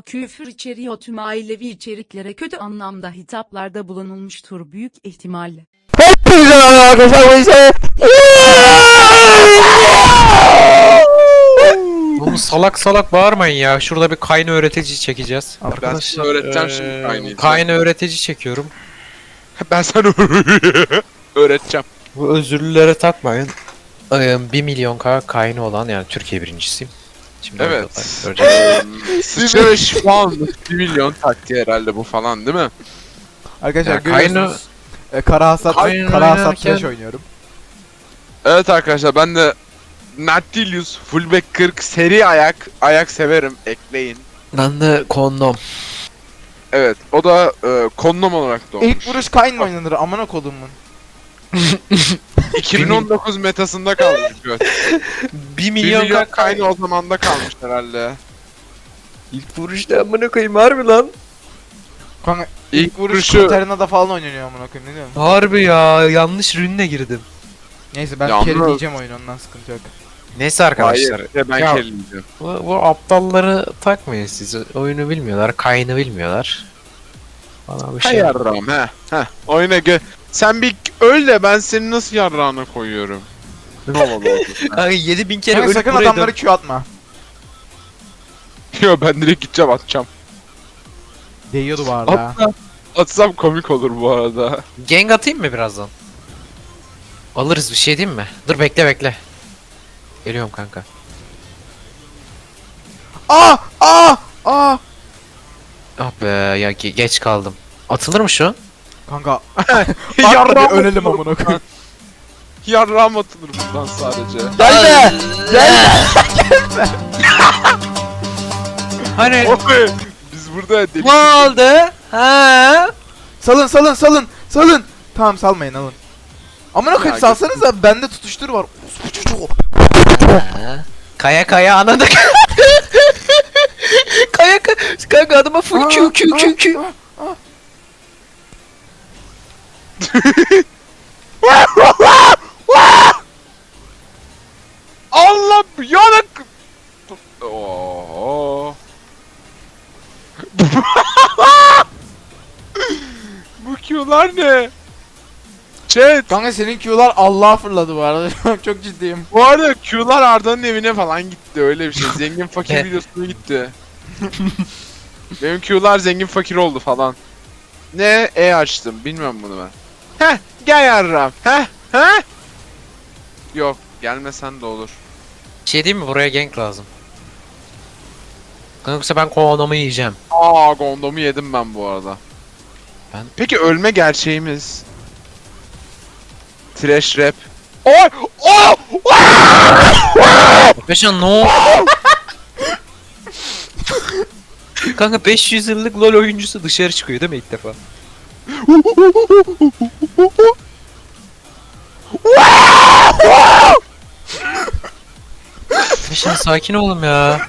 küfür içeriyor tüm ailevi içeriklere kötü anlamda hitaplarda bulunulmuştur büyük ihtimalle. Hepinize arkadaşlar Oğlum salak salak bağırmayın ya. Şurada bir kayna öğretici çekeceğiz. Ben size öğreteceğim şimdi kaynayı. Kayna öğretici çekiyorum. Ben sana öğreteceğim. Bu özürlülere takmayın. Ee, 1 milyon k kayna olan yani Türkiye birincisiyim. Şimdi Evet. Sıçra ve şifanlık 1 milyon taktiği herhalde bu falan değil mi? Arkadaşlar Ya kaynu- görüyorsunuz e, kara hasat kara hasat oynarken- oynuyorum. Evet arkadaşlar ben de Nattilius fullback 40 seri ayak ayak severim ekleyin. Ben de kondom. Evet o da e, konnom olarak doğmuş. İlk vuruş Kayn mı oynanır amına kodumun. 2019 metasında kalmış göt. 1 1 milyon, milyon k kayna o zamanda kalmış herhalde. İlk vuruşta amına koyayım harbi lan. Kanka İlk ilk vuruş vuruşu Katarina'da falan oynanıyor amına koyayım ne diyorsun? Harbi ya yanlış rünne girdim. Neyse ben Yalnız- carry diyeceğim oyunu ondan sıkıntı yok. Neyse arkadaşlar. Hayır ya ben Ya- kelleyeceğim. Bu, bu aptalları takmayın siz. Oyunu bilmiyorlar, kayını bilmiyorlar. Bana bir şey. Hay yarrağım he. He. Oyuna gö... Sen bir öl de ben seni nasıl yarrağına koyuyorum. Ne oldu oldu. Ay 7000 kere Kanka ölüp sakın buraya adamları Q atma. Yo ben direkt gideceğim atacağım. Değiyordu bu arada. Atla. Atsam komik olur bu arada. dön- Gang atayım mı birazdan? Alırız bir şey değil mi? Dur bekle bekle. Geliyorum kanka. Aa! Aa! Aa! Ah be ya ge- geç kaldım. Atılır mı şu? Kanka yarrağım Hadi ölelim amına koyayım. Yarrağım atılır buradan sadece. Gelme! Hani Oy! Biz burada deli ne oldu? Ha? Salın salın salın salın. Tamam salmayın alın. Amına koyayım Ya, salsanıza bende tutuştur var. Kaya kaya ananı Kaya kaya kanka adıma full Q Q Q Q Allah yanak. Oo. Bu Q'lar ne? Chat. Kanka senin Q'lar Allah'a fırladı bu arada. Çok ciddiyim. Bu arada Q'lar Arda'nın evine falan gitti öyle bir şey. Zengin fakir videosuna gitti. Benim Q'lar zengin fakir oldu falan. Ne? E açtım. Bilmiyorum bunu ben. Heh gel yarram. Heh heh. Yok gelmesen de olur. Şey diyeyim mi buraya gank lazım. Kanka yoksa ben kovalamı yiyeceğim. Aa gondomu yedim ben bu arada. Ben- Peki ölme gerçeğimiz. Trash rap. Oy! Oh! Beşan no. Kanka 500 yıllık LoL oyuncusu dışarı çıkıyor değil mi ilk defa? Beşan sakin oğlum ya.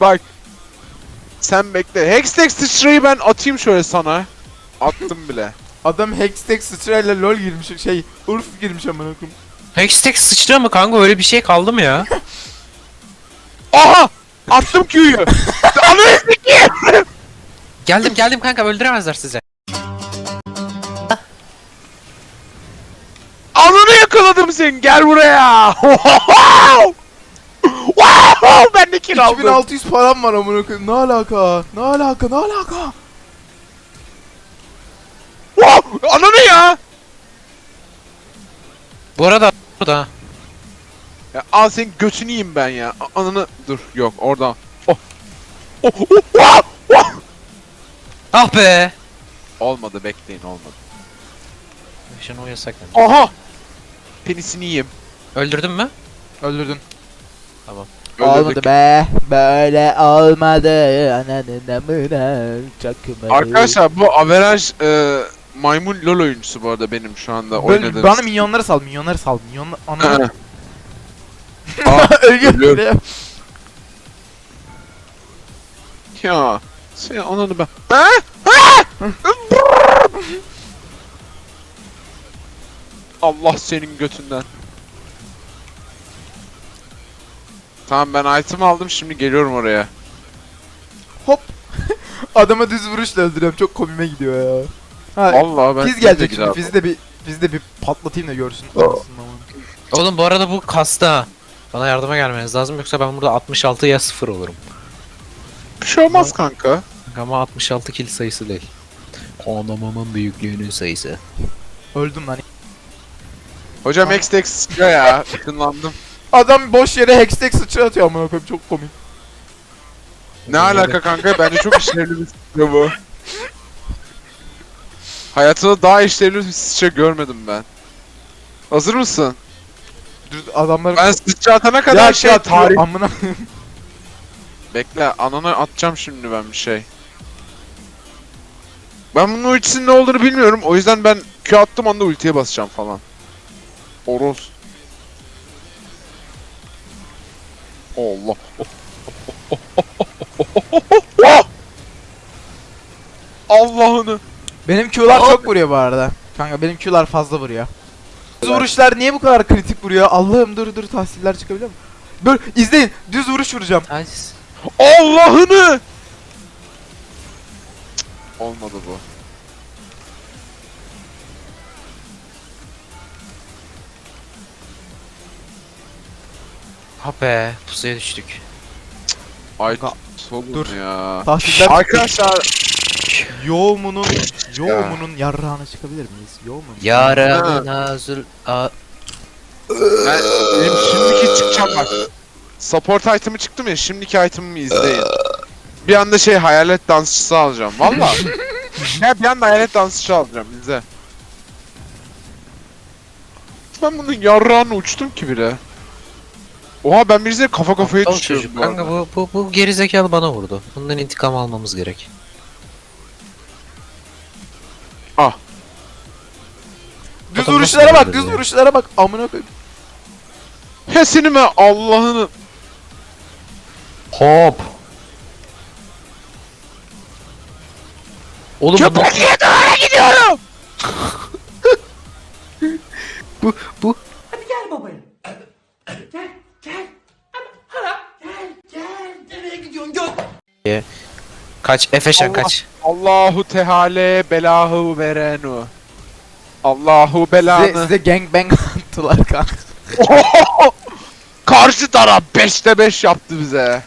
Bak. Sen bekle. Hextech sıçrayı ben atayım şöyle sana. Attım bile. Adam Hextech sıçrayla lol girmiş şey Urf girmiş amına koyayım. Hextech sıçra mı kanka öyle bir şey kaldı mı ya? Aha! Attım Q'yu. Anı Geldim geldim kanka öldüremezler size. Ananı yakaladım senin. Gel buraya. Wow! ben de kill aldım. 2600 param var amına koyayım. Ne alaka? Ne alaka? Ne alaka? Wow! Ananı ya. Bu arada burada. ya. Al senin götünü yiyeyim ben ya. A- Ananı dur yok orada. Oh. Oh, oh, wow! Ah be. Olmadı bekleyin olmadı. Beşan o yasak. Aha! Penisini yiyeyim. Öldürdün mü? Öldürdün. Öldürdük. Olmadı be. Böyle olmadı. Ananın amına çakmadı. Arkadaşlar bu average e, maymun lol oyuncusu bu arada benim şu anda Böyle, oynadığım. bana minyonları sal, minyonları sal. Minyonlar ananı Aa, ölüyor. ölüyorum. ölüyor. ya. Sen ananı ben. Ha? Ha! Allah senin götünden. Tamam ben item aldım şimdi geliyorum oraya. Hop. Adamı düz vuruşla öldürüyorum. Çok komime gidiyor ya. Ha, Allah ben Fiz gelecek şimdi. Fizi de bir Fizi de bir patlatayım da görsün. Aman. Oğlum bu arada bu kasta. Bana yardıma gelmeniz lazım yoksa ben burada 66 ya 0 olurum. Bir şey olmaz kanka. Ama 66 kill sayısı değil. Konumumun büyüklüğünün sayısı. Öldüm lan. Hocam X-Dex çıkıyor ya. Işınlandım. Adam boş yere hextech sıçra atıyor amına koyayım çok komik. Ne alaka kanka? Bence çok işlevli bir sıçra bu. Hayatımda daha işlevli bir sıçra görmedim ben. Hazır mısın? Düz adamları Ben sıçra atana kadar ya şey atıyor, tarih... amına Bekle anana atacağım şimdi ben bir şey. Ben bunun ultisinin ne olduğunu bilmiyorum. O yüzden ben Q attım anda ultiye basacağım falan. Oros. Allah. Allah'ını. Benim Q'lar çok vuruyor bu arada. Kanka benim Q'lar fazla vuruyor. Düz vuruşlar niye bu kadar kritik vuruyor? Allah'ım dur dur tahsiller çıkabiliyor mu? Dur izleyin düz vuruş vuracağım. Nice. Allah'ını. Olmadı bu. Ha be pusuya düştük. Ay solun dur. ya. Tahsiller Arkadaşlar yoğumunun yoğumunun yarrağına çıkabilir miyiz? Yoğumun. Yaranın azül a ben, benim şimdiki çıkacağım bak. Support item'ı çıktım ya şimdiki item'ımı izleyin. Bir anda şey hayalet dansçısı alacağım valla. ya bir anda hayalet dansçısı alacağım izle. Ben bunun yarrağını uçtum ki bile. Oha ben birisiyle kafa kafaya Aptal düşüyorum çocuk. bu Kanka bu, bu, bu gerizekalı bana vurdu. Bundan intikam almamız gerek. Düz Adam vuruşlara bak öldürdü düz ya? vuruşlara bak amına koyayım. Hesini mi Allah'ını. Hop. Oğlum bu Köpekliğe doğru gidiyorum. bu bu Gel babaya. Gel, gel. Gel, gel. Nereye gidiyorsun? Gel. kaç Efeşen Allah. kaç. Allahu Teala belahu verenu. Allahu Size, belanı. size gangbang attılar kanka. Karşı taraf 5'te 5 yaptı bize.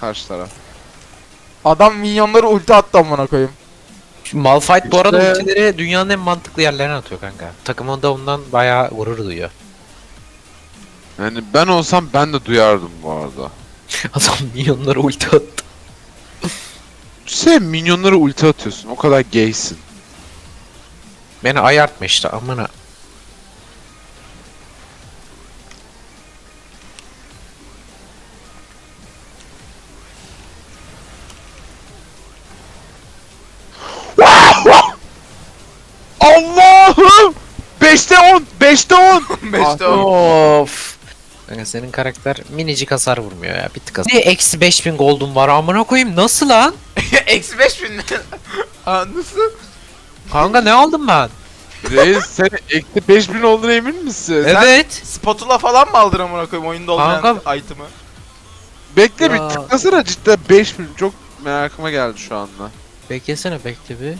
Karşı taraf. Adam minyonları ulti attı amına koyayım. Şu Malphite bu arada İşte- ultileri dünyanın en mantıklı yerlerine atıyor kanka. Takımında ondan bayağı gurur duyuyor. Yani ben olsam ben de duyardım bu arada. Adam milyonlara ulti attı. Sen minyonlara ulti atıyorsun. O kadar gaysin. Beni ayartma işte amına. Allah'ım! 5'te 10! 5'te 10! Beşte Ah, o. Of. Kanka senin karakter minicik hasar vurmuyor ya bir tık hasar. Niye eksi 5000 gold'um var amına koyayım nasıl lan? Eksi 5000 ne? Aa, nasıl? Kanka ne aldım ben? Reis sen eksi 5000 olduğuna emin misin? Sen Evet. Spatula falan mı aldın amına koyayım oyunda olmayan Kanka- item'ı? bekle Ya. bir tıklasana cidden 5000 çok merakıma geldi şu anda. Beklesene bekle bir.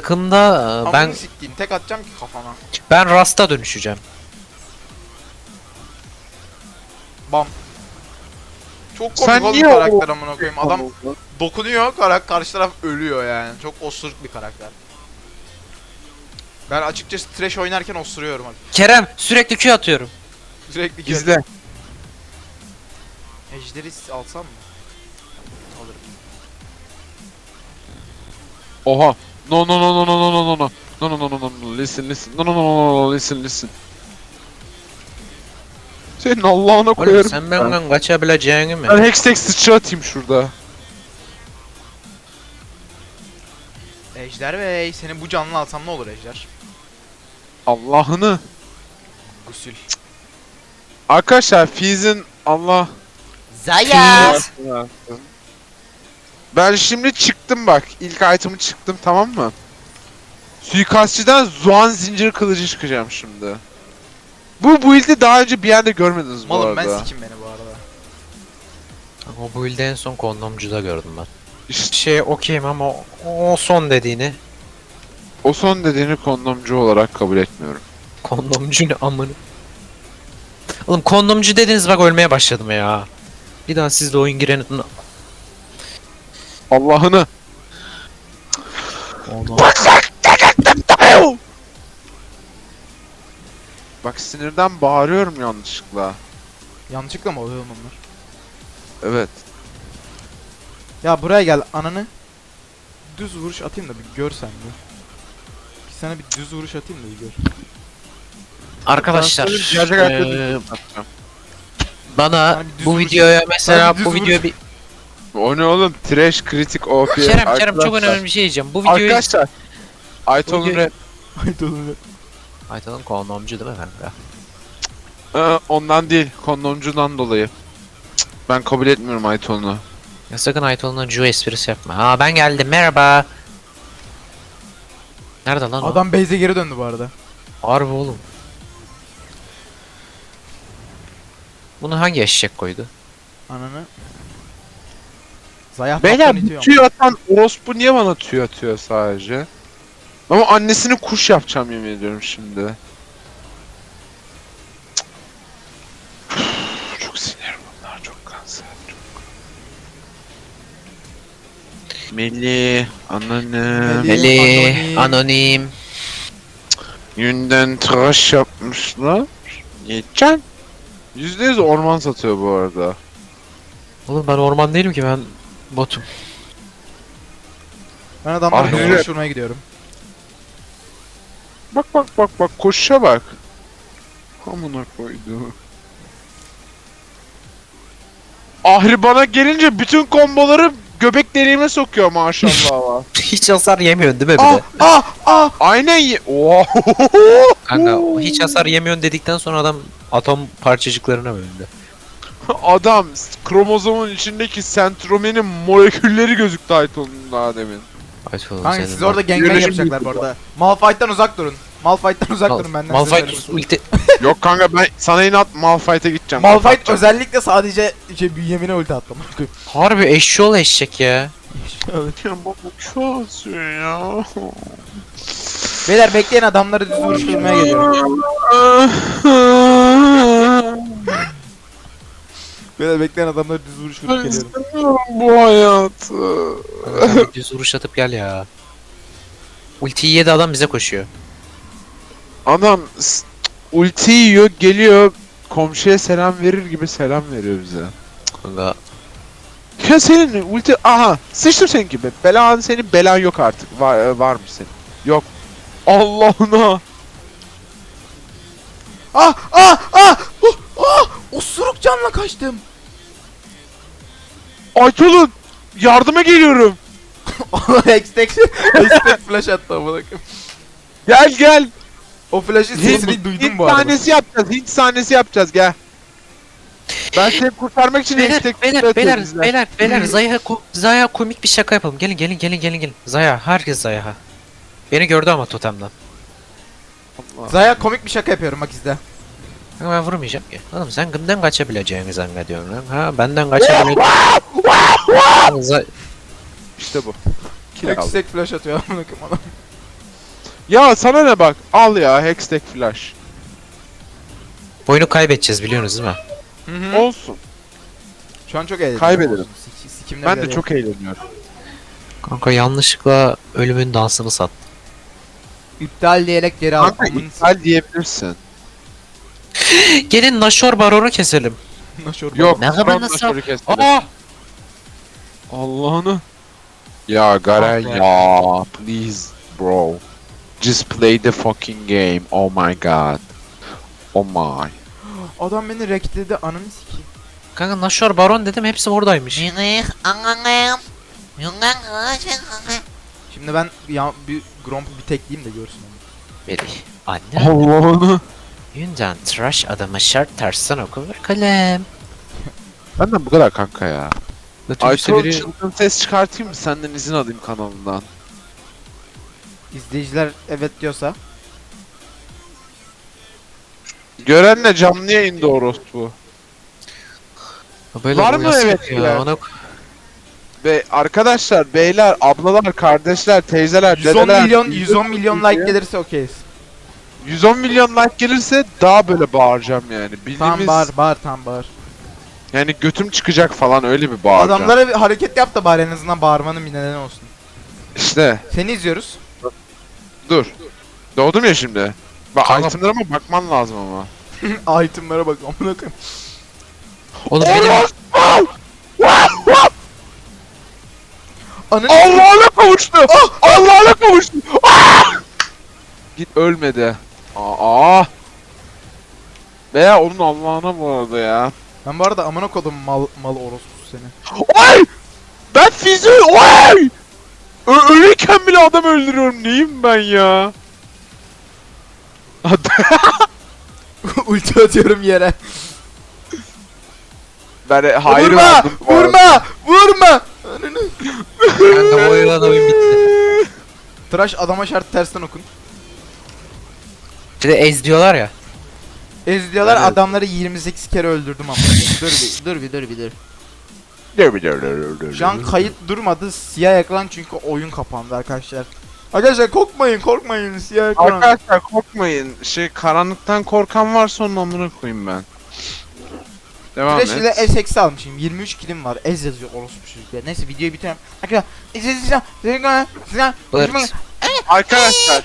Takımda e, Ben siktiğim tek atacağım ki kafana. ben Rasta dönüşeceğim. Bam. Çok komik Sen oğlum niye karakter o- amına koyayım. Adam dokunuyor, karak karşı taraf ölüyor yani. Çok osuruk bir karakter. Ben açıkçası trash oynarken osuruyorum. Kerem sürekli Q atıyorum. Sürekli İzle. geldi. Ejderi alsam mı? Alırım. Oha. No no no no no no no no no. No no no no no no listen listen. No no no no no listen listen. Senin Allah'ına Oğlum koyarım. sen benden kaçabileceğini mi? Ben Hextech sıçra atayım şurada. Ejder Bey, senin bu canlı alsam ne olur Ejder? Allah'ını. Gusül. Arkadaşlar Fizz'in Allah Zaya! Ben şimdi çıktım bak. İlk item'ı çıktım tamam mı? Suikastçıdan Zuan zincir kılıcı çıkacağım şimdi. Bu build'i daha önce bir yerde görmediniz bu Malum ben arada. sikim beni bu arada. O build'i en son kondomcuda gördüm ben. İşte Şey okeyim ama o, o son dediğini o son dediğini kondomcu olarak kabul etmiyorum. kondomcu ne amını. Oğlum kondomcu dediniz bak ölmeye başladım ya. Bir daha sizle oyun girenin Allah'ını. Bak sinirden bağırıyorum yanlışlıkla. Yanlışlıkla mı oluyor onlar? Evet. Ya buraya gel ananı. Düz vuruş atayım da bir gör sen bir. Bir sana bir düz vuruş atayım da bir gör. Arkadaşlar Gerçek hayatta eee, düzgün bana bir düz bu vuruş- videoya mesela bir düz bu vuruş- videoya bir O ne oğlum? Trash kritik OP. Kerem Kerem çok önemli bir şey diyeceğim. Bu videoyu Arkadaşlar. Aytol'un rap. Ay dolun. Aytan'ın kondomcu değil mi kanka? Ee, ondan değil. Kondomcudan dolayı. Cık, Ben kabul etmiyorum Aytol'unu. Ya sakın Aytan'ın Ju esprisi yapma. Ha ben geldim merhaba. Nerede lan o? Adam base'e geri döndü bu arada. Harbi oğlum. Bunu hangi eşek koydu? Ananı. Zayah Beyler bu tüy atan orospu niye bana tüy atıyor sadece? Ama annesini kuş yapacağım yemin ediyorum şimdi. Çok sinir bunlar çok kanser. Çok... Melih, anneannem. Melih. Meli, anonim. anonim. Yünden tıraş yapmışlar. Yiyeceksin. Yüzde yüz orman satıyor bu arada. Oğlum ben orman değilim ki ben botum. Ben Ahiret. vuruş vurmaya gidiyorum. Bak bak bak bak koşuşa bak. Amına koydu. Ahri bana gelince bütün komboları göbek deliğime sokuyor maşallah. var. hiç hasar yemiyorsun değil mi bir Ah de? ah ah! Aynen ye- Oha. Kanka hiç hasar yemiyorsun dedikten sonra adam atom parçacıklarına bölündü. Adam kromozomun içindeki sentromenin molekülleri gözüktü Ayton'un daha demin. Aytun Kanka senin siz bak- orada gangbang yapacaklar bu arada. Malphite'den uzak durun. Malphite'den uzak Mal- durun benden size Malphite ulti... Yok kanka ben sana inat Malphite'e gideceğim. Malphite kapatacağım. özellikle sadece şey bünyemine ulti attım. Harbi eşşoğlu eşek ya. Ya baba çok ya. Beyler bekleyin adamları düz vuruş geliyorum. Beyler bekleyin adamları düz vuruş vurup Ben geliyorum. istemiyorum bu hayatı. Kanka, Düz vuruş atıp gel ya. Ultiyi yedi adam bize koşuyor. Adam s- ulti yiyor, geliyor, komşuya selam verir gibi selam veriyor bize. Kanka Ya senin ulti... Aha! Sıçtım senin gibi. Belan senin belan yok artık. Var, e, varmış senin. Yok. Allah'ına! Ah ah ah! Oh, ah! Osuruk canla kaçtım. Aytolun! Yardıma geliyorum! Hextech Hextech flash attı amına. Gel gel! O flash'ın sesini duydum Hint bu arada. sahnesi yapacağız. Hint sahnesi yapacağız gel. Ben seni kurtarmak için Beyler, hashtag beyler, beyler, izle. beyler, beyler, Zaya, ko Zaya komik bir şaka yapalım. Gelin, gelin, gelin, gelin, gelin. Zaya, herkes Zaya. Beni gördü ama totemden. Zaya komik bir şaka yapıyorum bak izle. Kanka ben vurmayacağım ki. Oğlum sen kimden kaçabileceğini zannediyorsun lan? Ha benden kaçabileceğini... İşte bu. Kill aldım. Hextech flash atıyor amına koyayım adam. Ya sana ne bak? Al ya Hextech Flash. Oyunu kaybedeceğiz biliyorsunuz değil mi? Olsun. Şu an çok eğlenceli. Kaybedelim. Sik- sikimle Ben de çok eğleniyorum. Kanka yanlışlıkla ölümün dansını sat. iptal diyerek geri al. Kanka Amın iptal diyebilirsin. Gelin Nashor Baron'u keselim. Naşor Yok. Ne kadar nasıl- keselim. Aa! Allah'ını. Ya Garen Ah ya. Please bro. Just play the fucking game. Oh my god. Oh my. Adam beni rekledi ananı sikeyim. Kanka Nashor Baron dedim hepsi oradaymış. Şimdi ben ya bir Gromp'u bir tekleyeyim de görsün onu. Beri. Anne. Allah'ını. Yünden tıraş adama şart tersten oku ve kalem. Benden bu kadar kanka ya. Otobüste Aytol biri... çılgın ses çıkartayım mı? Senden izin alayım kanalından. İzleyiciler evet diyorsa. Görenle canlı yayında orospu. Böyle Var mı uyuyorsun evet ya? ya? Ona... Ve arkadaşlar, beyler, ablalar, kardeşler, teyzeler, 110 dedeler. milyon 110 milyon like gelirse okeyiz. 110 milyon like gelirse daha böyle bağıracağım yani. Bildiğimiz Tam bağır bağır tam bağır. yani götüm çıkacak falan öyle bir bağıracağım. Adamlara bir hareket yap da bari en azından bağırmanın bir nedeni olsun. İşte Seni izliyoruz. dur. Doğdum ya şimdi. Bak Kanka- itemlerime bakman lazım ama. Itemlara bak amına koyayım. Oğlum benim Ananı Allah'ına kavuştu. Allah'ına kavuştu. Ah! Git ölmedi. Aa. Veya onun Allah'ına bu arada ya. Ben bu arada amına kodum mal mal orospu seni. Oy! Ben fizi oy! Ö- ölürken bile adam öldürüyorum. Neyim ben ya? Ulti atıyorum yere. Ben e, hayır vurma! verdim. Vurma! Vurma! Ananı. kanka oyun oyun bitti. Tıraş adama şart tersten okun. Bir de ez diyorlar ya. Ez diyorlar Evet. adamları 28 kere öldürdüm ama. dur bir dur bir dur bir dur. bir dur bir dur bir Şu an kayıt durmadı. Siyah ekran çünkü oyun kapandı arkadaşlar. Arkadaşlar korkmayın korkmayın siyah ekran. Arkadaşlar korkmayın. Şey karanlıktan korkan varsa onun amına koyayım ben. Devam Flash ile et. F8 almışım. 23 kilim var. Ez yazıyor orospu çocuklar. Neyse videoyu bitiriyorum. Arkadaşlar. Ez ez ez- ez- Arkadaşlar